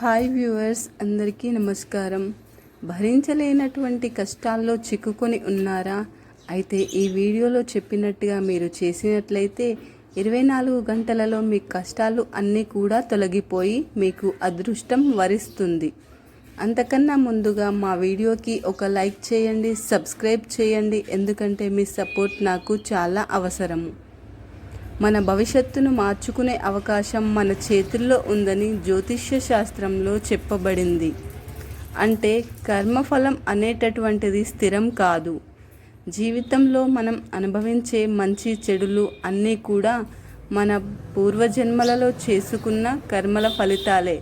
Hi viewers అందరికీ నమస్కారం. భరించలేనటువంటి కష్టాల్లో చిక్కుకొని ఉన్నారా? అయితే ఈ వీడియోలో చెప్పినట్టుగా మీరు చేసినట్లయితే ఇరవై నాలుగు గంటలలో మీ కష్టాలు అన్నీ కూడా తొలగిపోయి మీకు అదృష్టం వరిస్తుంది. అంతకన్నా ముందుగా మా వీడియోకి ఒక లైక్ చేయండి సబ్స్క్రైబ్ చేయండి ఎందుకంటే మీ సపోర్ట్ నాకు చాలా అవసరము. మన భవిష్యత్తును మార్చుకునే అవకాశం మన చేతుల్లో ఉందని జ్యోతిష్య శాస్త్రంలో చెప్పబడింది. అంటే కర్మఫలం అనేటటువంటిది స్థిరం కాదు. జీవితంలో మనం అనుభవించే మంచి చెడులు అన్నీ కూడా మన పూర్వజన్మలలో చేసుకున్న కర్మల ఫలితాలే.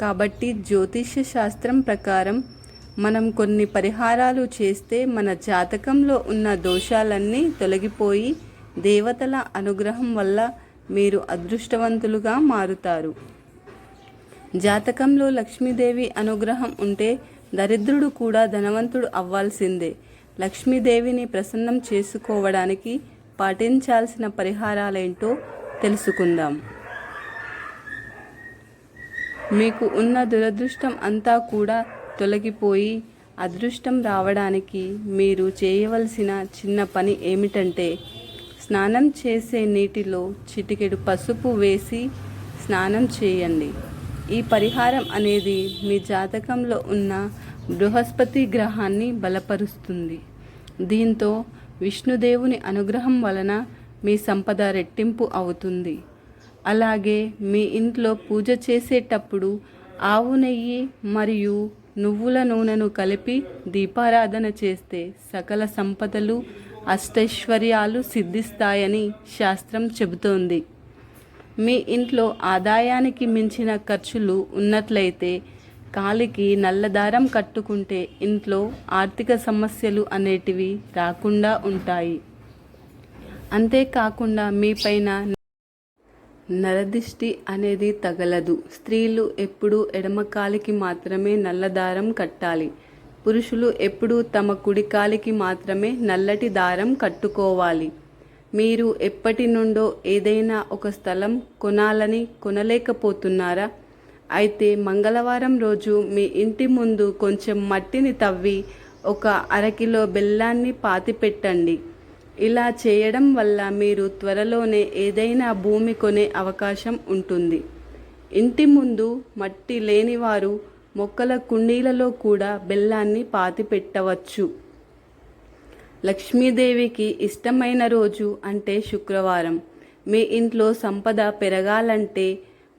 కాబట్టి జ్యోతిష్య శాస్త్రం ప్రకారం మనం కొన్ని పరిహారాలు చేస్తే మన జాతకంలో ఉన్న దోషాలన్నీ తొలగిపోయి దేవతల అనుగ్రహం వల్ల మీరు అదృష్టవంతులుగా మారుతారు. జాతకంలో లక్ష్మీదేవి అనుగ్రహం ఉంటే దరిద్రుడు కూడా ధనవంతుడు అవ్వాల్సిందే. లక్ష్మీదేవిని ప్రసన్నం చేసుకోవడానికి పాటించాల్సిన పరిహారాలేంటో తెలుసుకుందాం. మీకు ఉన్న దురదృష్టం అంతా కూడా తొలగిపోయి అదృష్టం రావడానికి మీరు చేయవలసిన చిన్న పని ఏమిటంటే స్నానం చేసే నీటిలో చిటికెడు పసుపు వేసి స్నానం చేయండి. ఈ పరిహారం అనేది మీ జాతకంలో ఉన్న బృహస్పతి గ్రహాన్ని బలపరుస్తుంది. దీంతో విష్ణుదేవుని అనుగ్రహం వలన మీ సంపద రెట్టింపు అవుతుంది. అలాగే మీ ఇంట్లో పూజ చేసేటప్పుడు ఆవు నెయ్యి మరియు నువ్వుల నూనెను కలిపి దీపారాధన చేస్తే సకల సంపదలు అష్టైశ్వర్యాలు సిద్ధిస్తాయని శాస్త్రం చెబుతోంది. మీ ఇంట్లో ఆదాయానికి మించిన ఖర్చులు ఉన్నట్లయితే కాలికి నల్లదారం కట్టుకుంటే ఇంట్లో ఆర్థిక సమస్యలు అనేటివి రాకుండా ఉంటాయి. అంతేకాకుండా మీపైన నరదిష్టి అనేది తగలదు. స్త్రీలు ఎప్పుడూ ఎడమ కాలికి మాత్రమే నల్లదారం కట్టాలి. పురుషులు ఎప్పుడూ తమ కుడికాలికి మాత్రమే నల్లటి దారం కట్టుకోవాలి. మీరు ఎప్పటి నుండో ఏదైనా ఒక స్థలం కొనాలని కొనలేకపోతున్నారా? అయితే మంగళవారం రోజు మీ ఇంటి ముందు కొంచెం మట్టిని తవ్వి ఒక అరకిలో బెల్లాన్ని పాతిపెట్టండి. ఇలా చేయడం వల్ల మీరు త్వరలోనే ఏదైనా భూమి కొనే అవకాశం ఉంటుంది. ఇంటి ముందు మట్టి లేనివారు మొక్కల కుండీలలో కూడా బెల్లాన్ని పాతి పెట్టవచ్చు లక్ష్మీదేవికి ఇష్టమైన రోజు అంటే శుక్రవారం. మీ ఇంట్లో సంపద పెరగాలంటే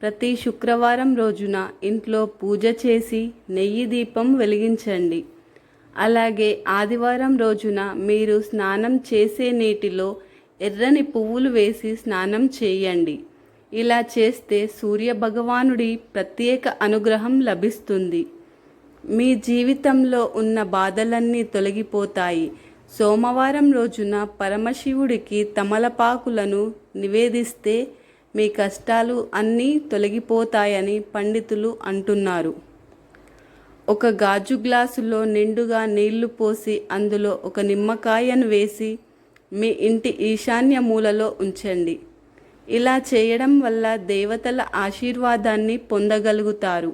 ప్రతి శుక్రవారం రోజున ఇంట్లో పూజ చేసి నెయ్యి దీపం వెలిగించండి. అలాగే ఆదివారం రోజున మీరు స్నానం చేసే నీటిలో ఎర్రని పువ్వులు వేసి స్నానం చేయండి. ఇలా చేస్తే సూర్య భగవానుడి ప్రత్యేక అనుగ్రహం లభిస్తుంది. మీ జీవితంలో ఉన్న బాధలన్నీ తొలగిపోతాయి. సోమవారం రోజున పరమశివుడికి తమలపాకులను నివేదిస్తే మీ కష్టాలు అన్నీ తొలగిపోతాయని పండితులు అంటున్నారు. ఒక గాజు గ్లాసులో నిండుగా నీళ్ళు పోసి అందులో ఒక నిమ్మకాయను వేసి మీ ఇంటి ఈశాన్య మూలలో ఉంచండి. ఇలా చేయడం వల్ల దేవతల ఆశీర్వాదాన్ని పొందగలుగుతారు.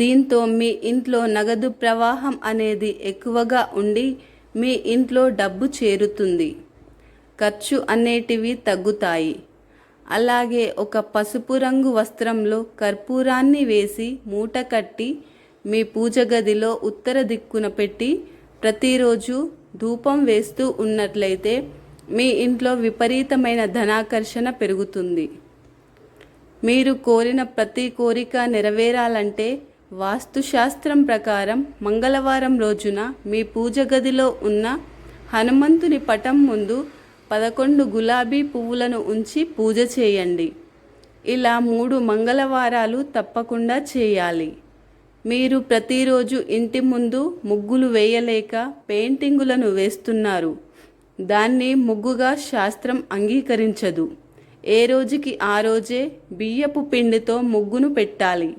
దీంతో మీ ఇంట్లో నగదు ప్రవాహం అనేది ఎక్కువగా ఉండి మీ ఇంట్లో డబ్బు చేరుతుంది. ఖర్చు అనేటివి తగ్గుతాయి. అలాగే ఒక పసుపు రంగు వస్త్రంలో కర్పూరాన్ని వేసి మూట కట్టి మీ పూజ గదిలో ఉత్తర దిక్కున పెట్టి ప్రతిరోజు ధూపం వేస్తూ ఉన్నట్లయితే మీ ఇంట్లో విపరీతమైన ధనాకర్షణ పెరుగుతుంది. మీరు కోరిన ప్రతి కోరిక నెరవేరాలంటే వాస్తుశాస్త్రం ప్రకారం మంగళవారం రోజున మీ పూజ గదిలో ఉన్న హనుమంతుని పటం ముందు పదకొండు గులాబీ పువ్వులను ఉంచి పూజ చేయండి. ఇలా మూడు మంగళవారాలు తప్పకుండా చేయాలి. మీరు ప్రతిరోజు ఇంటి ముందు ముగ్గులు వేయలేక పెయింటింగులను వేస్తున్నారు. దాన్ని ముగ్గుగా శాస్త్రం అంగీకరించదు. ఏ రోజుకి ఆ రోజే బియ్యపు పిండితో ముగ్గును పెట్టాలి.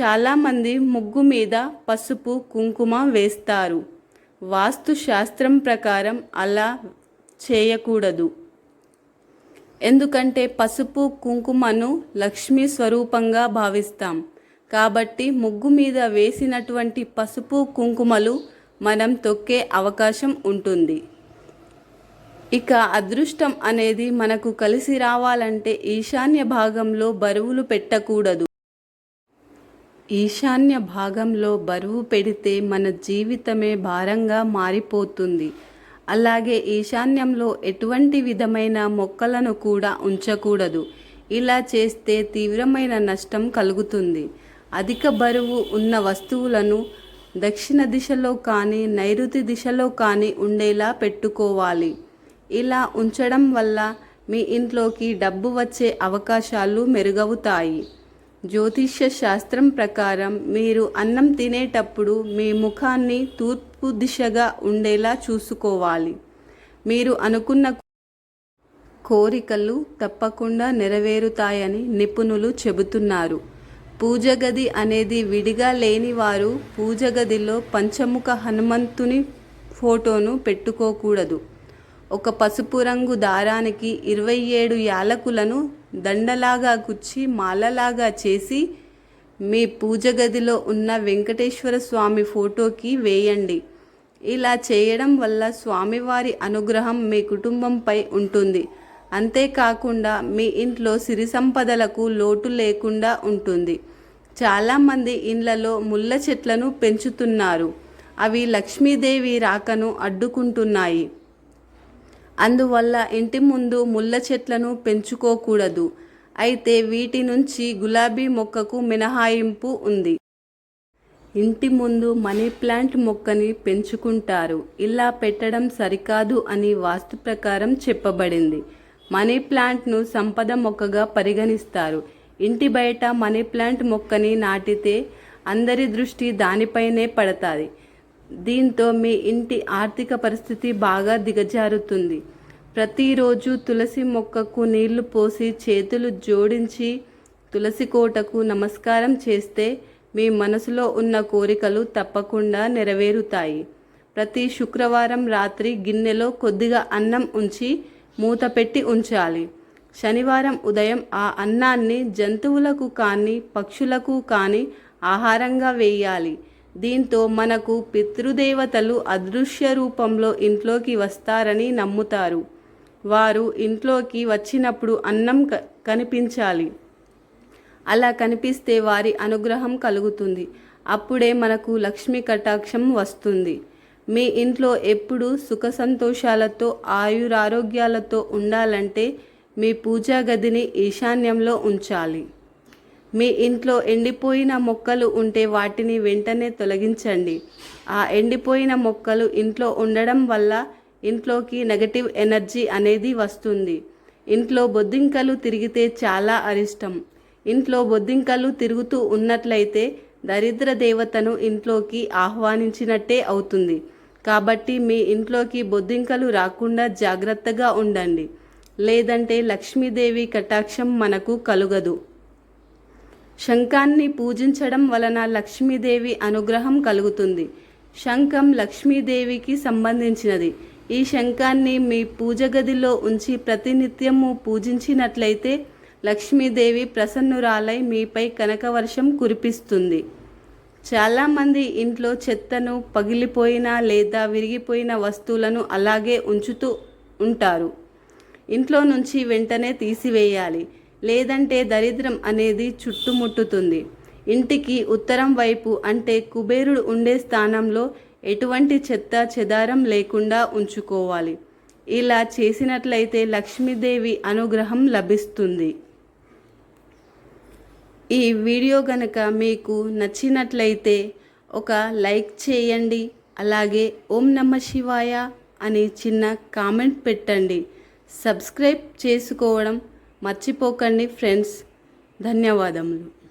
చాలామంది ముగ్గు మీద పసుపు కుంకుమ వేస్తారు. వాస్తు శాస్త్రం ప్రకారం అలా చేయకూడదు. ఎందుకంటే పసుపు కుంకుమను లక్ష్మీ స్వరూపంగా భావిస్తాం. కాబట్టి ముగ్గు మీద వేసినటువంటి పసుపు కుంకుమలు మనం తొక్కే అవకాశం ఉంటుంది. ఇక అదృష్టం అనేది మనకు కలిసి రావాలంటే ఈశాన్య భాగంలో బరువులు పెట్టకూడదు. ఈశాన్య భాగంలో బరువు పెడితే మన జీవితమే భారంగా మారిపోతుంది. అలాగే ఈశాన్యంలో ఎటువంటి విధమైన మొక్కలను కూడా ఉంచకూడదు. ఇలా చేస్తే తీవ్రమైన నష్టం కలుగుతుంది. అధిక బరువు ఉన్న వస్తువులను దక్షిణ దిశలో కానీ నైరుతి దిశలో కానీ ఉండేలా పెట్టుకోవాలి. ఇలా ఉంచడం వల్ల మీ ఇంట్లోకి డబ్బు వచ్చే అవకాశాలు మెరుగవుతాయి. జ్యోతిష్య శాస్త్రం ప్రకారం మీరు అన్నం తినేటప్పుడు మీ ముఖాన్ని తూర్పు దిశగా ఉండేలా చూసుకోవాలి. మీరు అనుకున్న కోరికలు తప్పకుండా నెరవేరుతాయని నిపుణులు చెబుతున్నారు. పూజ గది అనేది విడిగా లేని వారు పూజగదిలో పంచముఖ హనుమంతుని ఫోటోను పెట్టుకోకూడదు. ఒక పసుపు రంగు దారానికి ఇరవై ఏడు యాలకులను దండలాగా కుచ్చి మాలలాగా చేసి మీ పూజ గదిలో ఉన్న వెంకటేశ్వర స్వామి ఫోటోకి వేయండి. ఇలా చేయడం వల్ల స్వామివారి అనుగ్రహం మీ కుటుంబంపై ఉంటుంది. అంతేకాకుండా మీ ఇంట్లో సిరి సంపదలకు లోటు లేకుండా ఉంటుంది. చాలామంది ఇండ్లలో ముళ్ళ చెట్లను పెంచుతున్నారు. అవి లక్ష్మీదేవి రాకను అడ్డుకుంటున్నాయి. అందువల్ల ఇంటి ముందు ముళ్ళ చెట్లను పెంచుకోకూడదు. అయితే వీటి నుంచి గులాబీ మొక్కకు మినహాయింపు ఉంది. ఇంటి ముందు మనీ ప్లాంట్ మొక్కని పెంచుకుంటారు. ఇలా పెట్టడం సరికాదు అని వాస్తు ప్రకారం చెప్పబడింది. మనీ ప్లాంట్ను సంపద మొక్కగా పరిగణిస్తారు. ఇంటి బయట మనీ ప్లాంట్ మొక్కని నాటితే అందరి దృష్టి దానిపైనే పడతాది. దీంతో మీ ఇంటి ఆర్థిక పరిస్థితి బాగా దిగజారుతుంది. ప్రతిరోజు తులసి మొక్కకు నీళ్ళు పోసి చేతులు జోడించి తులసి కోటకు నమస్కారం చేస్తే మీ మనసులో ఉన్న కోరికలు తప్పకుండా నెరవేరుతాయి. ప్రతి శుక్రవారం రాత్రి గిన్నెలో కొద్దిగా అన్నం ఉంచి మూత పెట్టి ఉంచాలి. శనివారం ఉదయం ఆ అన్నాన్ని జంతువులకు కానీ పక్షులకు కానీ ఆహారంగా వేయాలి. దీంతో మనకు పితృదేవతలు అదృశ్య రూపంలో ఇంట్లోకి వస్తారని నమ్ముతారు. వారు ఇంట్లోకి వచ్చినప్పుడు అన్నం కనిపించాలి. అలా కనిపిస్తే వారి అనుగ్రహం కలుగుతుంది. అప్పుడే మనకు లక్ష్మీ కటాక్షం వస్తుంది. మీ ఇంట్లో ఎప్పుడు సుఖ సంతోషాలతో ఆయురారోగ్యాలతో ఉండాలంటే మీ పూజా గదిని ఈశాన్యంలో ఉంచాలి. మీ ఇంట్లో ఎండిపోయిన మొక్కలు ఉంటే వాటిని వెంటనే తొలగించండి. ఆ ఎండిపోయిన మొక్కలు ఇంట్లో ఉండడం వల్ల ఇంట్లోకి నెగటివ్ ఎనర్జీ అనేది వస్తుంది. ఇంట్లో బొద్దింకలు తిరిగితే చాలా అరిష్టం. ఇంట్లో బొద్దింకలు తిరుగుతూ ఉన్నట్లయితే దరిద్ర దేవతను ఇంట్లోకి ఆహ్వానించినట్టే అవుతుంది. కాబట్టి మీ ఇంట్లోకి బొద్దింకలు రాకుండా జాగ్రత్తగా ఉండండి. లేదంటే లక్ష్మీదేవి కటాక్షం మనకు కలుగదు. శంఖాన్ని పూజించడం వలన లక్ష్మీదేవి అనుగ్రహం కలుగుతుంది. శంఖం లక్ష్మీదేవికి సంబంధించినది. ఈ శంఖాన్ని మీ పూజ గదిలో ఉంచి ప్రతినిత్యము పూజించినట్లయితే లక్ష్మీదేవి ప్రసన్నురాలై మీపై కనకవర్షం కురిపిస్తుంది. చాలామంది ఇంట్లో చెత్తను పగిలిపోయిన లేదా విరిగిపోయిన వస్తువులను అలాగే ఉంచుతూ ఉంటారు. ఇంట్లో నుంచి వెంటనే తీసివేయాలి. లేదంటే దరిద్రం అనేది చుట్టుముట్టుతుంది. ఇంటికి ఉత్తరం వైపు అంటే కుబేరుడు ఉండే స్థానంలో ఎటువంటి చెత్త చెదారం లేకుండా ఉంచుకోవాలి. ఇలా చేసినట్లయితే లక్ష్మీదేవి అనుగ్రహం లభిస్తుంది. ఈ వీడియో గనక మీకు నచ్చినట్లయితే ఒక లైక్ చేయండి. అలాగే ఓం నమ శివాయ అని చిన్న కామెంట్ పెట్టండి. సబ్స్క్రైబ్ చేసుకోవడం మర్చిపోకండి ఫ్రెండ్స్. ధన్యవాదములు.